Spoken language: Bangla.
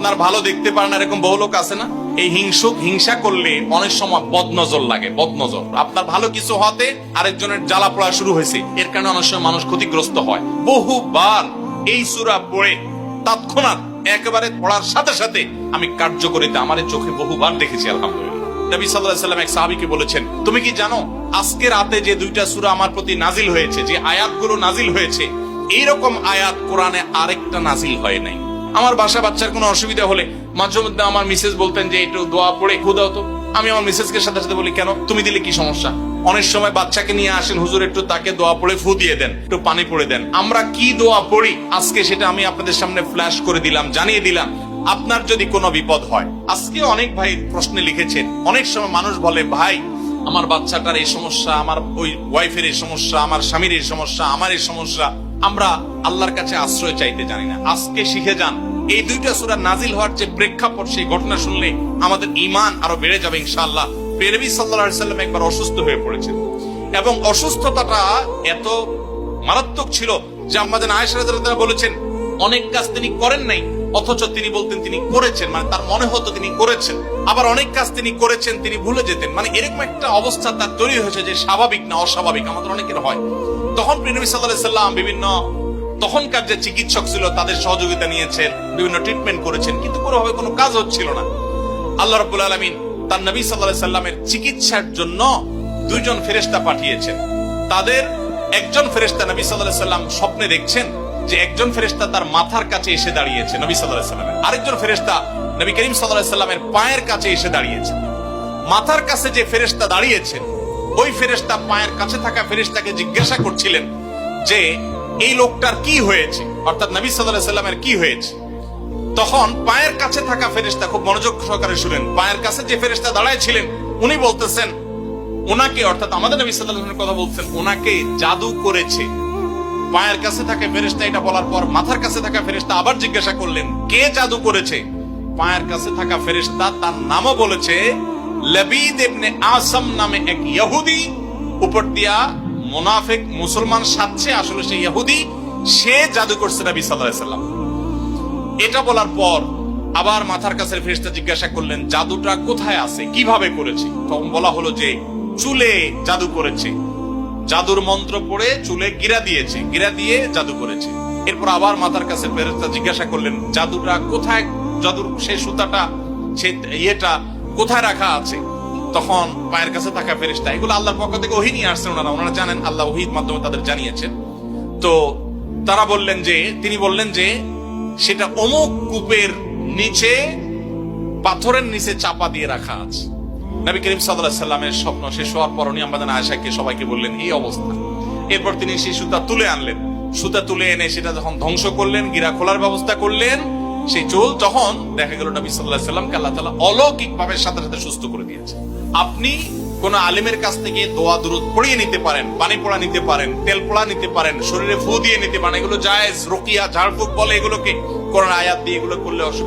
আপনার ভালো দেখতে পারেন এরকম বহু লোক আছে না? এই হিংসুক হিংসা করলে অনেক সময় বদনজর লাগে, বদনজর। আপনার ভালো কিছু হতে আরেকজনের জ্বালা পড়া শুরু হয়েছে। এর কারণে অনেক সময় মানুষ ক্ষতিগ্রস্ত হয়। বহুবার এই সুরা পড়ে তৎক্ষণাৎ একেবারে পড়ার সাথে সাথে আমি কার্যকরিতা আমার চোখে বহুবার দেখেছি, আলহামদুলিল্লাহ। নবী আলাইহি সাল্লাম এক সাহাবীকে বলেছেন, তুমি কি জানো, আজকে রাতে যে দুইটা সূরা আমার প্রতি নাজিল হয়েছে, যে আয়াতগুলো নাজিল হয়েছে, এইরকম আয়াত কোরআনে আরেকটা নাজিল হয় নাই। আমার বাসা বাচ্চার কোনো অসুবিধা হলে মাঝে মধ্যে আমার মিসেস বলতেন যে, একটু দোয়া পড়ে খুদাও তো। আমি আমার মিসেসকে সাথে সাথে বলি, কেন? তুমি দিলে কি সমস্যা? অনেক সময় বাচ্চাকে নিয়ে আসেন, হুজুর, একটু তাকে দোয়া পড়ে ফু দিয়ে দেন, একটু পানি পড়ে দেন। আমরা কি দোয়া পড়ি? আজকে সেটা আমি আপনাদের সামনে ফ্ল্যাশ করে দিলাম, জানিয়ে দিলাম। আপনার যদি কোনো বিপদ হয়, আজকে অনেক ভাই প্রশ্নে লিখেছেন, অনেক সময় মানুষ বলে, ভাই আমার বাচ্চাটার এই সমস্যা, আমার ওই ওয়াইফের এই সমস্যা, আমার স্বামীর এই সমস্যা, আমার এই সমস্যা, আমরা আল্লাহর কাছে আশ্রয় চাইতে জানি না। আজকে শিখে যান, এই দুইটা সূরা নাজিল হওয়ার যে প্রেক্ষাপট, সেই ঘটনা শুনলে আমাদের ইমান আরও বেড়ে যাবে ইনশাআল্লাহ। পেরবি আলাইহি সাল্লাম একবার অসুস্থ হয়ে পড়েছেন। এবং অসুস্থতাটা এত মারাত্মক ছিল যে আমাদের আয়েশা বলেছেন, অনেক কাজ তিনি করেন নাই অথচ তিনি বলতেন তিনি করেছেন মানে তার মনে হতো তিনি করেছেন। আবার অনেক কাজ তিনি করেছেন, তিনি ভুলে যেতেন। মানে এরকম একটা অবস্থা তার তৈরি হয়েছে যে স্বাভাবিক না অস্বাভাবিক, আমাদের অনেকের হয়। তখন প্রিনবী সাল্লাহ সাল্লাম বিভিন্ন তখনকার যে চিকিৎসক ছিল, তাদের সহযোগিতা নিয়েছেন, বিভিন্ন ট্রিটমেন্ট করেছেন, কিন্তু কোনোভাবে কোনো কাজ হচ্ছিল না। আল্লাহ রাব্বুল আলামিন তার নবী সাল্লাল্লাহু সাল্লামের চিকিৎসার জন্য দুইজন ফেরেস্তা পাঠিয়েছেন। তাদের একজন ফেরেশতা নবী সাল্লাল্লাহু সাল্লাম স্বপ্নে দেখছেন যে একজন ফেরেশতা তার মাথার কাছে এসে দাঁড়িয়েছে, নবী সাল্লাল্লাহু সাল্লামের। আরেকজন ফেরেশতা নবী করিম সাল্লাল্লাহু সাল্লামের পায়ের কাছে এসে দাঁড়িয়েছে। মাথার কাছে যে ফেরেশতা দাঁড়িয়েছেন, ওই ফেরেশতা পায়ের কাছে থাকা ফেরেশতাকে জিজ্ঞাসা করছিলেন যে, এই লোকটার কি হয়েছে? অর্থাৎ নবী সাল্লাল্লাহু সাল্লামের কি হয়েছে? তখন পায়ের কাছে থাকা ফেরেশতা খুব মনোযোগ সহকারে শুনেন। পায়ের কাছে যে ফেরেশতা দাঁড়ায় ছিলেন উনি বলতেছেন, ওনাকে, অর্থাৎ আমাদের নবী ওয়াসাল্লামের কথা বলছেন, ওনাকে জাদু করেছে। পায়ের কাছে থাকা ফেরেশতা, এটা বলার পর মাথার কাছে থাকা ফেরেশতা আবার জিজ্ঞাসা করলেন, কে জাদু করেছে? পায়ের কাছে থাকা ফেরেশতা তার নামও বলেছে, লবিদ ইবনে আসম নামে এক ইহুদি। উপর দিয়া মুনাফিক মুসলমান সাজছে আসলে সে ইহুদি, সে জাদু করছে নবী সাল্লাল্লাহু আলাইহি ওয়াসাল্লাম এটা বলার পর আবার মাথার কাছে ফেরেশতা জিজ্ঞাসা করলেন, জাদুটা কোথায় আছে? কীভাবে করেছে? তখন বলা হলো যে, চুলে জাদু করেছে। জাদুর মন্ত্র পড়ে চুলে গিরা দিয়েছে, গিরা দিয়ে জাদু করেছে। এরপর আবার মাথার কাছে ফেরেশতা জিজ্ঞাসা করলেন, জাদুটা কোথায়? জাদুর সেই সুতাটা, সেই ইয়েটা কোথায় রাখা আছে? তখন পায়ের কাছে থাকা ফেরেশতা, এগুলো আল্লাহর পক্ষ থেকে ওহি নিয়ে আসছেন ওনারা ওনারা জানেন আল্লাহ ওহির মাধ্যমে তাদের জানিয়েছেন। তো তারা বললেন যে, তিনি বললেন যে, সেটা অমুক কূপের নিচে, পাথরের নিচে চাপা দিয়ে রাখা আছে। নবী করিম সাল্লাল্লাহু সাল্লামের স্বপ্ন শেষ হওয়ার পর উনি আমাদের আয়সাকে সবাইকে বললেন, এই অবস্থা। এরপর তিনি সেই সুতা তুলে আনলেন। সুতা তুলে এনে সেটা যখন ধ্বংস করলেন, গিরা খোলার ব্যবস্থা করলেন, সেই চুল তখন দেখা গেল নবী সাল্লাল্লাহু সাল্লামকে আল্লাহ তাআলা অলৌকিক ভাবে সাথে সাথে সুস্থ করে দিয়েছে। আপনি কোন আলিমের কাছ থেকে দোয়া দুরুদ পড়িয়ে নিতে পারেন, পানি পোড়া নিতে পারেন, তেল পোড়া নিতে পারেন, শরীরে ফু দিয়ে নিতে পারেন, এগুলো জায়েজ, রকিয়া, ঝাড়ফুঁক বলে এগুলোকে কোরআন আয়াত দিয়ে এগুলো করলে অসুবিধা